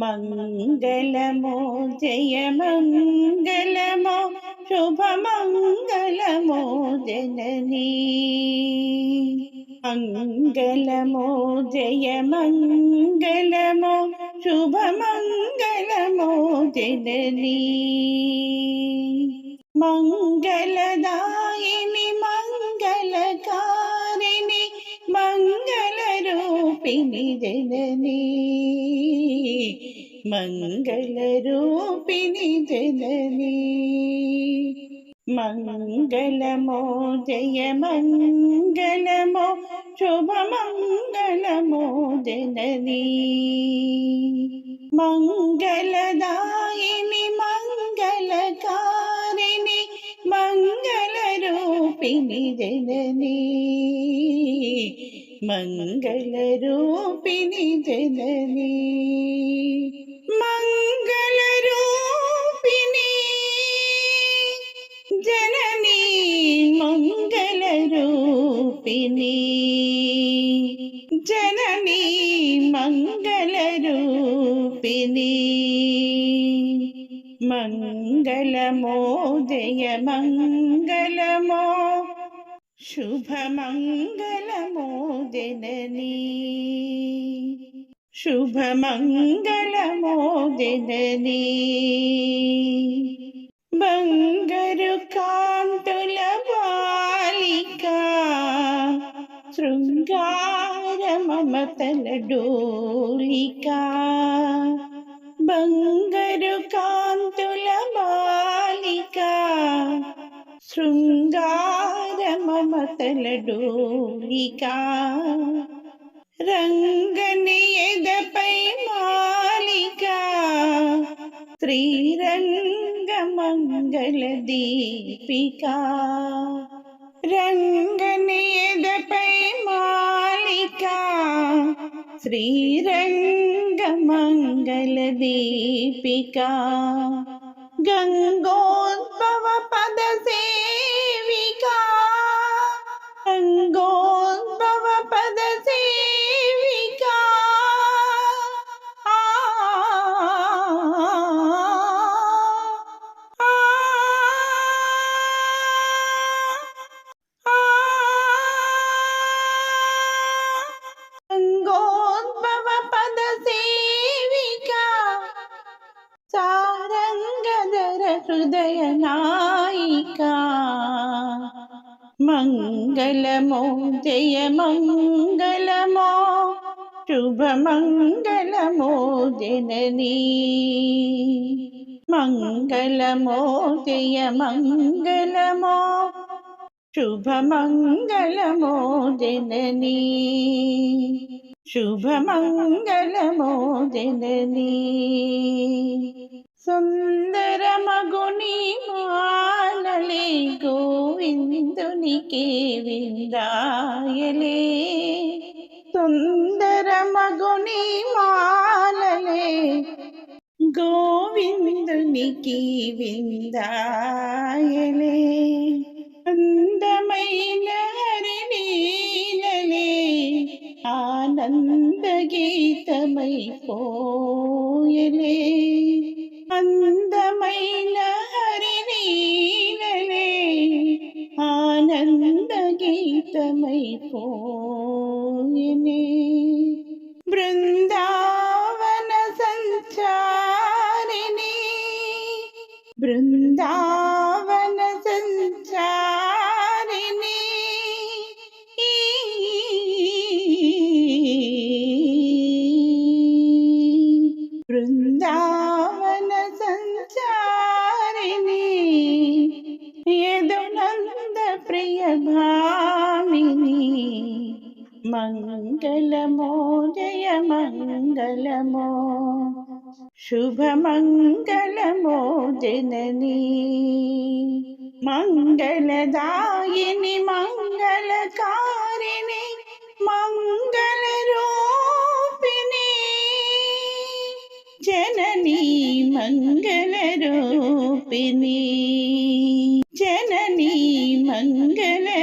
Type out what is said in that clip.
మంగళమో జయమంగళమో శుభమంగళమో జననీ మంగళమో జయమంగళమో శుభమంగళమో జననీ మంగళదాయిని మంగళకారిణి మంగళరూపిణి జననీ మంగళరూపిణి జననీ మంగళమో జయ మంగళమో శుభమంగళమో జననీ. మంగళదాయిని మంగళకారిణి మంగళరూపిణి జననీ మంగళరూపిణి జననీ. మంగళరూపిణి జననీ మంగళరూపిణి జననీ మంగళరూపిణి మంగళమో జయ మంగళమో శుభమంగళమో జననీ శుభమంగళమో బంగరు కాంతుల బాలిక శృంగార మమతల డోలిక. బంగరు కాంతుల బాలిక శృంగార మమతల డోలిక రంగని ఎదపై మాలిక. శ్రీరంగ మంగళ దీపిక రంగని ఎదపై మాలిక. శ్రీరంగ మంగళ దీపిక గంగోద్భవ పదసే సారంగధర హృదయ నాయిక మంగళమో జయ మంగళమో శుభమంగళమో జననీ మంగళమో జయ మంగళమో శుభమంగళమో జననీ శుభమంగళమో జననీ సుందర మగుని మాలలే గోవిందునికి విందాయలే సుందర మగుని మాలలే గోవిందునికి విందాయలే అందమైన హరిణీలలే ఆనంద గీతమై పోయలే అందమైన హరిణీలలే ఆనంద గీతమై పోయనే బృందావన సంచారిణి బృంద మంగళమో జయ మంగళమో శుభమంగళమో జననీ మంగళదాయిని మంగళకారిణి మంగళరూపిణి జననీ మంగళరూపిణి జననీ మంగళరూపిణి